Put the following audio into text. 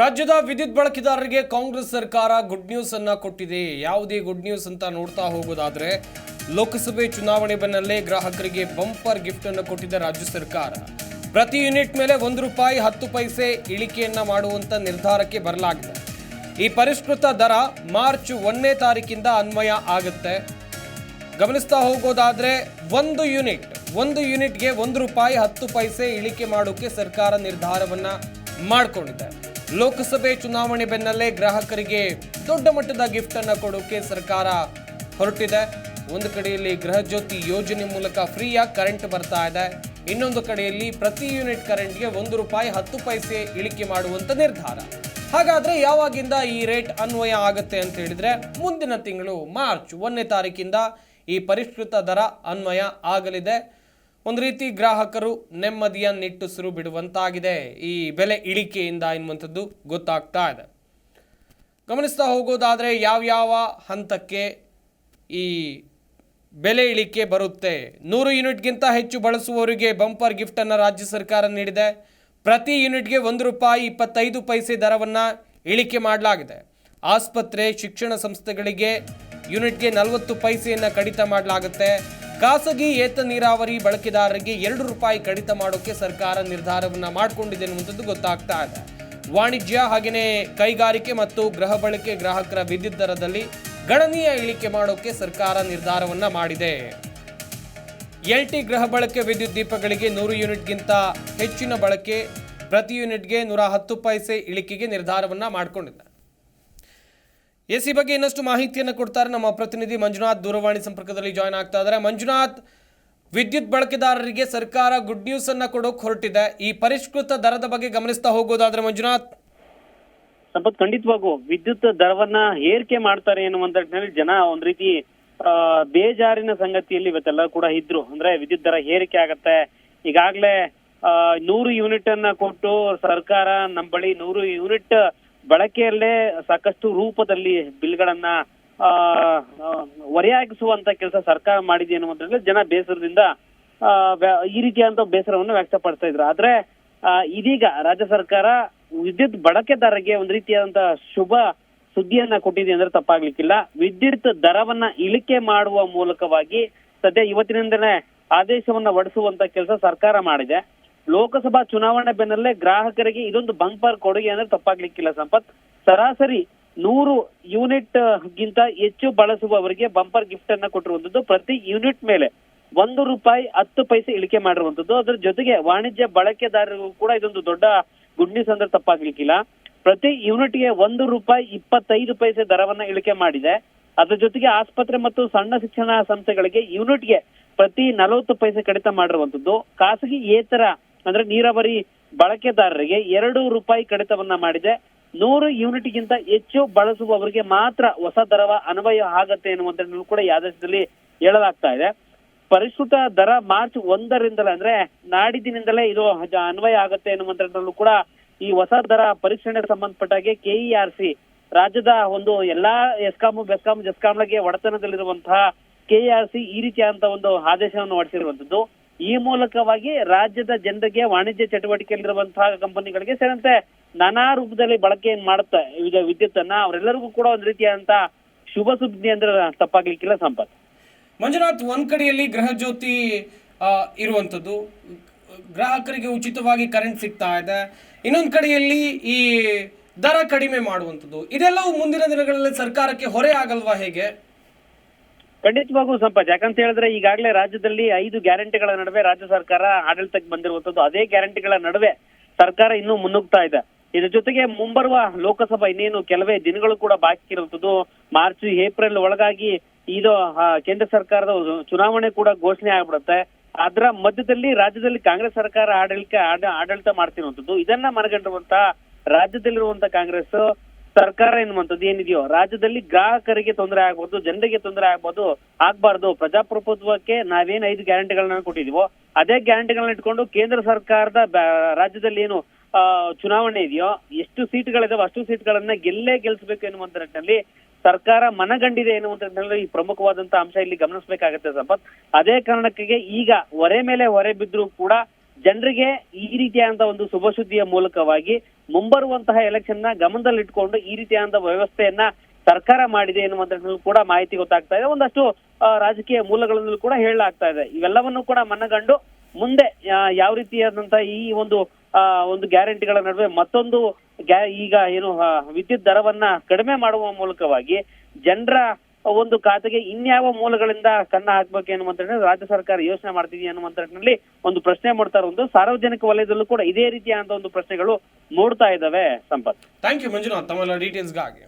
ರಾಜ್ಯದ ವಿದ್ಯುತ್ ಬಳಕೆದಾರರಿಗೆ ಕಾಂಗ್ರೆಸ್ ಸರ್ಕಾರ ಗುಡ್ ನ್ಯೂಸ್ ಅನ್ನ ಕೊಟ್ಟಿದೆ. ಯಾವುದೇ ಗುಡ್ ನ್ಯೂಸ್ ಅಂತ ನೋಡ್ತಾ ಹೋಗೋದಾದ್ರೆ ಲೋಕಸಭೆ ಚುನಾವಣೆ ಬೆನ್ನಲ್ಲೇ ಗ್ರಾಹಕರಿಗೆ ಬಂಪರ್ ಗಿಫ್ಟ್ ಅನ್ನು ಕೊಟ್ಟಿದೆ ರಾಜ್ಯ ಸರ್ಕಾರ. ಪ್ರತಿ ಯೂನಿಟ್ ಮೇಲೆ ಒಂದು ರೂಪಾಯಿ, ಹತ್ತು ಪೈಸೆ ಇಳಿಕೆಯನ್ನ ಮಾಡುವಂತ ನಿರ್ಧಾರಕ್ಕೆ ಬರಲಾಗಿದೆ. ಈ ಪರಿಷ್ಕೃತ ದರ ಮಾರ್ಚ್ ಒಂದನೇ ತಾರೀಕಿಂದ ಅನ್ವಯ ಆಗುತ್ತೆ. ಗಮನಿಸ್ತಾ ಹೋಗೋದಾದ್ರೆ ಒಂದು ಯೂನಿಟ್, ಒಂದು ಯೂನಿಟ್ಗೆ ಒಂದು ರೂಪಾಯಿ, ಹತ್ತು ಪೈಸೆ ಇಳಿಕೆ ಮಾಡೋಕೆ ಸರ್ಕಾರ ನಿರ್ಧಾರವನ್ನ ಮಾಡಿಕೊಂಡಿದೆ. ಲೋಕಸಭೆ ಚುನಾವಣೆ ಬೆನ್ನಲ್ಲೇ ಗ್ರಾಹಕರಿಗೆ ದೊಡ್ಡ ಮಟ್ಟದ ಗಿಫ್ಟ್ ಅನ್ನು ಕೊಡೋಕೆ ಸರ್ಕಾರ ಹೊರಟಿದೆ. ಒಂದು ಕಡೆಯಲ್ಲಿ ಗೃಹ ಜ್ಯೋತಿ ಯೋಜನೆ ಮೂಲಕ ಫ್ರೀಯಾಗಿ ಕರೆಂಟ್ ಬರ್ತಾ ಇದೆ. ಇನ್ನೊಂದು ಕಡೆಯಲ್ಲಿ ಪ್ರತಿ ಯೂನಿಟ್ ಕರೆಂಟ್ಗೆ ಒಂದು ರೂಪಾಯಿ, ಹತ್ತು ಪೈಸೆ ಇಳಿಕೆ ಮಾಡುವಂತ ನಿರ್ಧಾರ. ಹಾಗಾದ್ರೆ ಯಾವಾಗಿಂದ ಈ ರೇಟ್ ಅನ್ವಯ ಆಗುತ್ತೆ ಅಂತ ಹೇಳಿದ್ರೆ ಮುಂದಿನ ತಿಂಗಳು ಮಾರ್ಚ್ ಒಂದನೇ ತಾರೀಕಿಂದ ಈ ಪರಿಷ್ಕೃತ ದರ ಅನ್ವಯ ಆಗಲಿದೆ. ಒಂದು ರೀತಿ ಗ್ರಾಹಕರು ನೆಮ್ಮದಿಯ ನಿಟ್ಟುಸಿರು ಬಿಡುವಂತಾಗಿದೆ. ಈ ಬೆಲೆ ಇಳಿಕೆಯಿಂದ ಎನ್ನುವಂಥದ್ದು ಗೊತ್ತಾಗ್ತಾ ಇದೆ. ಗಮನಿಸ್ತಾ ಹೋಗೋದಾದರೆ ಯಾವ್ಯಾವ ಹಂತಕ್ಕೆ ಈ ಬೆಲೆ ಇಳಿಕೆ ಬರುತ್ತೆ? ನೂರು ಯೂನಿಟ್ಗಿಂತ ಹೆಚ್ಚು ಬಳಸುವವರಿಗೆ ಬಂಪರ್ ಗಿಫ್ಟನ್ನು ರಾಜ್ಯ ಸರ್ಕಾರ ನೀಡಿದೆ. ಪ್ರತಿ ಯೂನಿಟ್ಗೆ ಒಂದು ರೂಪಾಯಿ ಇಪ್ಪತ್ತೈದು ಪೈಸೆ ದರವನ್ನು ಇಳಿಕೆ ಮಾಡಲಾಗಿದೆ. ಆಸ್ಪತ್ರೆ, ಶಿಕ್ಷಣ ಸಂಸ್ಥೆಗಳಿಗೆ ಯೂನಿಟ್ಗೆ ನಲವತ್ತು ಪೈಸೆಯನ್ನು ಕಡಿತ ಮಾಡಲಾಗುತ್ತೆ. ಖಾಸಗಿ ಏತ ನೀರಾವರಿ ಬಳಕೆದಾರರಿಗೆ ಎರಡು ರೂಪಾಯಿ ಕಡಿತ ಮಾಡೋಕ್ಕೆ ಸರ್ಕಾರ ನಿರ್ಧಾರವನ್ನು ಮಾಡಿಕೊಂಡಿದೆ ಅನ್ನುವಂಥದ್ದು ಗೊತ್ತಾಗ್ತಾ ಇದೆ. ವಾಣಿಜ್ಯ ಹಾಗೆಯೇ ಕೈಗಾರಿಕೆ ಮತ್ತು ಗೃಹ ಬಳಕೆ ಗ್ರಾಹಕರ ವಿದ್ಯುತ್ ದರದಲ್ಲಿ ಗಣನೀಯ ಇಳಿಕೆ ಮಾಡೋಕೆ ಸರ್ಕಾರ ನಿರ್ಧಾರವನ್ನು ಮಾಡಿದೆ. ಎಲ್ ಟಿ ಗೃಹ ಬಳಕೆ ವಿದ್ಯುತ್ ದೀಪಗಳಿಗೆ ನೂರು ಯೂನಿಟ್ಗಿಂತ ಹೆಚ್ಚಿನ ಬಳಕೆ ಪ್ರತಿ ಯೂನಿಟ್ಗೆ ನೂರ ಹತ್ತು ಪೈಸೆ ಇಳಿಕೆಗೆ ನಿರ್ಧಾರವನ್ನು ಮಾಡಿಕೊಂಡಿದೆ ಎಸಿ ಬಗ್ಗೆ ಇನ್ನಷ್ಟು ಮಾಹಿತಿಯನ್ನು ಕೊಡ್ತಾರೆ ನಮ್ಮ ಪ್ರತಿನಿಧಿ ಮಂಜುನಾಥ್ ದೂರವಾಣಿ ಸಂಪರ್ಕದಲ್ಲಿ ಜಾಯ್ನ್ ಆಗ್ತಾ ಇದ್ದಾರೆ. ಮಂಜುನಾಥ್ ವಿದ್ಯುತ್ ಬಳಕೆದಾರರಿಗೆ ಸರ್ಕಾರ ಗುಡ್ ನ್ಯೂಸ್ ಅನ್ನ ಕೊಡೋಕೆ ಹೊರಟಿದೆ. ಈ ಪರಿಷ್ಕೃತ ದರದ ಬಗ್ಗೆ ಗಮನಿಸ್ತಾ ಹೋಗೋದಾದ್ರೆ ಮಂಜುನಾಥ್. ಸಂಪತ್ ಖಂಡಿತವಾಗೂ ವಿದ್ಯುತ್ ದರವನ್ನ ಏರಿಕೆ ಮಾಡ್ತಾರೆ ಎನ್ನುವಂತ ಜನ ಒಂದ್ ರೀತಿ ಬೇಜಾರಿನ ಸಂಗತಿಯಲ್ಲಿ ಇವತ್ತೆಲ್ಲ ಕೂಡ ಇದ್ರು. ಅಂದ್ರೆ ವಿದ್ಯುತ್ ದರ ಏರಿಕೆ ಆಗತ್ತೆ. ಈಗಾಗ್ಲೇ ಆ, ನೂರು ಯೂನಿಟ್ ಅನ್ನ ಕೊಟ್ಟು ಸರ್ಕಾರ ನಮ್ಮ ಬಳಿ ನೂರು ಯೂನಿಟ್ ಬಳಕೆಯಲ್ಲೇ ಸಾಕಷ್ಟು ರೂಪದಲ್ಲಿ ಬಿಲ್ಗಳನ್ನ ಹೊರೆಯಾಗಿಸುವಂತ ಕೆಲಸ ಸರ್ಕಾರ ಮಾಡಿದೆ ಅನ್ನುವಂಥದ್ದು ಜನ ಬೇಸರದಿಂದ ಈ ರೀತಿಯಾದಂತ ಬೇಸರವನ್ನು ವ್ಯಕ್ತಪಡಿಸ್ತಾ ಇದ್ರು. ಆದ್ರೆ ಇದೀಗ ರಾಜ್ಯ ಸರ್ಕಾರ ವಿದ್ಯುತ್ ಬಳಕೆದಾರರಿಗೆ ಒಂದು ರೀತಿಯಾದಂತಹ ಶುಭ ಸುದ್ದಿಯನ್ನ ಕೊಟ್ಟಿದೆ ಅಂದ್ರೆ ತಪ್ಪಾಗ್ಲಿಕ್ಕಿಲ್ಲ. ವಿದ್ಯುತ್ ದರವನ್ನ ಇಳಿಕೆ ಮಾಡುವ ಮೂಲಕವಾಗಿ ಸದ್ಯ ಇವತ್ತಿನಿಂದಲೇ ಆದೇಶವನ್ನ ಹೊರಡಿಸುವಂತ ಕೆಲಸ ಸರ್ಕಾರ ಮಾಡಿದೆ. ಲೋಕಸಭಾ ಚುನಾವಣೆ ಬೆನ್ನಲ್ಲೇ ಗ್ರಾಹಕರಿಗೆ ಇದೊಂದು ಬಂಪರ್ ಕೊಡುಗೆ ಅಂದ್ರೆ ತಪ್ಪಾಗ್ಲಿಕ್ಕಿಲ್ಲ ಸಂಪತ್. ಸರಾಸರಿ ನೂರು ಯೂನಿಟ್ ಗಿಂತ ಹೆಚ್ಚು ಬಳಸುವವರಿಗೆ ಬಂಪರ್ ಗಿಫ್ಟ್ ಅನ್ನ ಕೊಟ್ಟಿರುವಂತದ್ದು ಪ್ರತಿ ಯೂನಿಟ್ ಮೇಲೆ ಒಂದು ರೂಪಾಯಿ ಹತ್ತು ಪೈಸೆ ಇಳಿಕೆ ಮಾಡಿರುವಂತದ್ದು ಅದ್ರ ಜೊತೆಗೆ ವಾಣಿಜ್ಯ ಬಳಕೆದಾರರಿಗೂ ಕೂಡ ಇದೊಂದು ದೊಡ್ಡ ಗುಡ್ ಅಂದ್ರೆ ತಪ್ಪಾಗ್ಲಿಕ್ಕಿಲ್ಲ. ಪ್ರತಿ ಯೂನಿಟ್ಗೆ ಒಂದು ರೂಪಾಯಿ ಇಪ್ಪತ್ತೈದು ಪೈಸೆ ದರವನ್ನ ಇಳಿಕೆ ಮಾಡಿದೆ. ಅದ್ರ ಜೊತೆಗೆ ಆಸ್ಪತ್ರೆ ಮತ್ತು ಸಣ್ಣ ಶಿಕ್ಷಣ ಸಂಸ್ಥೆಗಳಿಗೆ ಯೂನಿಟ್ಗೆ ಪ್ರತಿ ನಲವತ್ತು ಪೈಸೆ ಕಡಿತ ಮಾಡಿರುವಂತದ್ದು ಖಾಸಗಿ ಏತರ ಅಂದ್ರೆ ನೀರಾವರಿ ಬಳಕೆದಾರರಿಗೆ ಎರಡು ರೂಪಾಯಿ ಕಡಿತವನ್ನ ಮಾಡಿದೆ. ನೂರು ಯೂನಿಟ್ಗಿಂತ ಹೆಚ್ಚು ಬಳಸುವವರಿಗೆ ಮಾತ್ರ ಹೊಸ ದರವ ಅನ್ವಯ ಆಗತ್ತೆ ಎನ್ನುವಂತ ಕೂಡ ಈ ಆದೇಶದಲ್ಲಿ ಹೇಳಲಾಗ್ತಾ ಇದೆ. ಪರಿಷ್ಕೃತ ದರ ಮಾರ್ಚ್ ಒಂದರಿಂದಲೇ ಅಂದ್ರೆ ನಾಡಿದ್ದಿನಿಂದಲೇ ಇದು ಅನ್ವಯ ಆಗುತ್ತೆ ಎನ್ನುವಂತರಲ್ಲೂ ಕೂಡ ಈ ಹೊಸ ದರ ಪರೀಕ್ಷಣೆಗೆ ಸಂಬಂಧಪಟ್ಟಾಗೆ ಕೆಇಆರ್ ಸಿ ರಾಜ್ಯದ ಒಂದು ಎಲ್ಲಾ ಎಸ್ಕಾಂ ಬೆಸ್ಕಾಂ ಜೆಸ್ಕಾಂಗಳಿಗೆ ಒಡೆತನದಲ್ಲಿರುವಂತಹ ಕೆಇಆರ್ ಸಿ ಈ ರೀತಿಯಾದಂತಹ ಒಂದು ಆದೇಶವನ್ನು ಹೊರಡಿಸಿರುವಂತದ್ದು. ಈ ಮೂಲಕವಾಗಿ ರಾಜ್ಯದ ಜನರಿಗೆ ವಾಣಿಜ್ಯ ಚಟುವಟಿಕೆಯಲ್ಲಿರುವಂತಹ ಕಂಪನಿಗಳಿಗೆ ಸೇರಿದಂತೆ ನಾನಾ ರೂಪದಲ್ಲಿ ಬಳಕೆ ಮಾಡುತ್ತೆ ವಿದ್ಯುತ್ ಅನ್ನ ಅವರೆಲ್ಲರಿಗೂ ಕೂಡ ಒಂದು ರೀತಿಯಾದಂತ ಶುಭ ಸುದ್ದಿ ಅಂದ್ರೆ ತಪ್ಪಾಗ್ಲಿಕ್ಕಿಲ್ಲ ಸಂಪತ್. ಮಂಜುನಾಥ್, ಒಂದ್ ಕಡೆಯಲ್ಲಿ ಗೃಹ ಜ್ಯೋತಿ ಇರುವಂತದ್ದು. ಗ್ರಾಹಕರಿಗೆ ಉಚಿತವಾಗಿ ಕರೆಂಟ್ ಸಿಗ್ತಾ ಇದೆ. ಇನ್ನೊಂದು ಕಡೆಯಲ್ಲಿ ಈ ದರ ಕಡಿಮೆ ಮಾಡುವಂಥದ್ದು ಇದೆಲ್ಲವೂ ಮುಂದಿನ ದಿನಗಳಲ್ಲಿ ಸರ್ಕಾರಕ್ಕೆ ಹೊರೆ ಆಗಲ್ವಾ ಹೇಗೆ? ಖಂಡಿತವಾಗೂ ಸಂಪತ್. ಯಾಕಂತ ಹೇಳಿದ್ರೆ ಈಗಾಗಲೇ ರಾಜ್ಯದಲ್ಲಿ ಐದು ಗ್ಯಾರಂಟಿಗಳ ನಡುವೆ ರಾಜ್ಯ ಸರ್ಕಾರ ಆಡಳಿತಕ್ಕೆ ಬಂದಿರುವಂತದ್ದು ಅದೇ ಗ್ಯಾರಂಟಿಗಳ ನಡುವೆ ಸರ್ಕಾರ ಇನ್ನೂ ಮುನ್ನುಗ್ತಾ ಇದೆ. ಇದ್ರ ಜೊತೆಗೆ ಮುಂಬರುವ ಲೋಕಸಭಾ ಇನ್ನೇನು ಕೆಲವೇ ದಿನಗಳು ಕೂಡ ಬಾಕಿ ಇರುವಂತದ್ದು, ಮಾರ್ಚ್, ಏಪ್ರಿಲ್ ಒಳಗಾಗಿ ಇದು ಕೇಂದ್ರ ಸರ್ಕಾರದ ಚುನಾವಣೆ ಕೂಡ ಘೋಷಣೆ ಆಗ್ಬಿಡುತ್ತೆ. ಅದರ ಮಧ್ಯದಲ್ಲಿ ರಾಜ್ಯದಲ್ಲಿ ಕಾಂಗ್ರೆಸ್ ಸರ್ಕಾರ ಆಡಳಿತ ಆಡಳಿತ ಮಾಡ್ತಿರುವಂತದ್ದು. ಇದನ್ನ ಮನಗಂಡಿರುವಂತ ರಾಜ್ಯದಲ್ಲಿರುವಂತ ಕಾಂಗ್ರೆಸ್ ಸರ್ಕಾರ ಎನ್ನುವಂಥದ್ದು ಏನಿದೆಯೋ, ರಾಜ್ಯದಲ್ಲಿ ಗ್ರಾಹಕರಿಗೆ ತೊಂದರೆ ಆಗ್ಬೋದು, ಜನರಿಗೆ ತೊಂದರೆ ಆಗ್ಬೋದು, ಆಗ್ಬಾರ್ದು. ಪ್ರಜಾಪ್ರಭುತ್ವಕ್ಕೆ ನಾವೇನು ಐದು ಗ್ಯಾರಂಟಿಗಳನ್ನ ಕೊಟ್ಟಿದೀವೋ ಅದೇ ಗ್ಯಾರಂಟಿಗಳನ್ನ ಇಟ್ಕೊಂಡು ಕೇಂದ್ರ ಸರ್ಕಾರದ ರಾಜ್ಯದಲ್ಲಿ ಏನು ಚುನಾವಣೆ ಇದೆಯೋ, ಎಷ್ಟು ಸೀಟ್ಗಳಿದಾವೆ ಅಷ್ಟು ಸೀಟ್ಗಳನ್ನ ಗೆಲ್ಲೇ ಗೆಲ್ಸ್ಬೇಕು ಎನ್ನುವಂತ ನಿಟ್ಟಿನಲ್ಲಿ ಸರ್ಕಾರ ಮನಗಂಡಿದೆ ಎನ್ನುವಂತ ಈ ಪ್ರಮುಖವಾದಂತ ಅಂಶ ಇಲ್ಲಿ ಗಮನಿಸಬೇಕಾಗತ್ತೆ ಸಂಪತ್. ಅದೇ ಕಾರಣಕ್ಕೆ ಈಗ ಹೊರೆ ಮೇಲೆ ಹೊರೆ ಬಿದ್ರು ಕೂಡ ಜನರಿಗೆ ಈ ರೀತಿಯಾದಂತಹ ಒಂದು ಶುಭ ಸುದ್ದಿಯ ಮೂಲಕವಾಗಿ ಮುಂಬರುವಂತಹ ಎಲೆಕ್ಷನ್ನ ಗಮನದಲ್ಲಿಟ್ಕೊಂಡು ಈ ರೀತಿಯಾದ ವ್ಯವಸ್ಥೆಯನ್ನ ಸರ್ಕಾರ ಮಾಡಿದೆ ಎನ್ನುವಂತ ಕೂಡ ಮಾಹಿತಿ ಗೊತ್ತಾಗ್ತಾ ಇದೆ. ಒಂದಷ್ಟು ರಾಜಕೀಯ ಮೂಲಗಳಲ್ಲೂ ಕೂಡ ಹೇಳಲಾಗ್ತಾ ಇದೆ. ಇವೆಲ್ಲವನ್ನು ಕೂಡ ಮನಗಂಡು ಮುಂದೆ ಯಾವ ರೀತಿಯಾದಂತಹ ಈ ಒಂದು ಒಂದು ಗ್ಯಾರಂಟಿಗಳ ನಡುವೆ ಮತ್ತೊಂದು ಈಗ ಏನು ವಿದ್ಯುತ್ ದರವನ್ನ ಕಡಿಮೆ ಮಾಡುವ ಮೂಲಕವಾಗಿ ಜನರ ಒಂದು ಖಾತೆಗೆ ಇನ್ಯಾವ ಮೂಲಗಳಿಂದ ಕನ್ನ ಹಾಕ್ಬೇಕು ಅನ್ನುವಂತ ರಾಜ್ಯ ಸರ್ಕಾರ ಯೋಚನೆ ಮಾಡ್ತಿದೆಯಾ ಅನ್ನುವಂತ ನಿಟ್ಟಿನಲ್ಲಿ ಒಂದು ಪ್ರಶ್ನೆ ಮಾಡ್ತಾ ಒಂದು ಸಾರ್ವಜನಿಕ ವಲಯದಲ್ಲೂ ಕೂಡ ಇದೇ ರೀತಿಯಾದಂತಹ ಒಂದು ಪ್ರಶ್ನೆಗಳು ನೋಡ್ತಾ ಇದ್ದಾವೆ ಸಂಪತ್. ಥ್ಯಾಂಕ್ ಯು ಮಂಜುನಾಥ್ ತಮ್ಮೆಲ್ಲ ಡೀಟೇಲ್ಸ್ಗಾಗಿ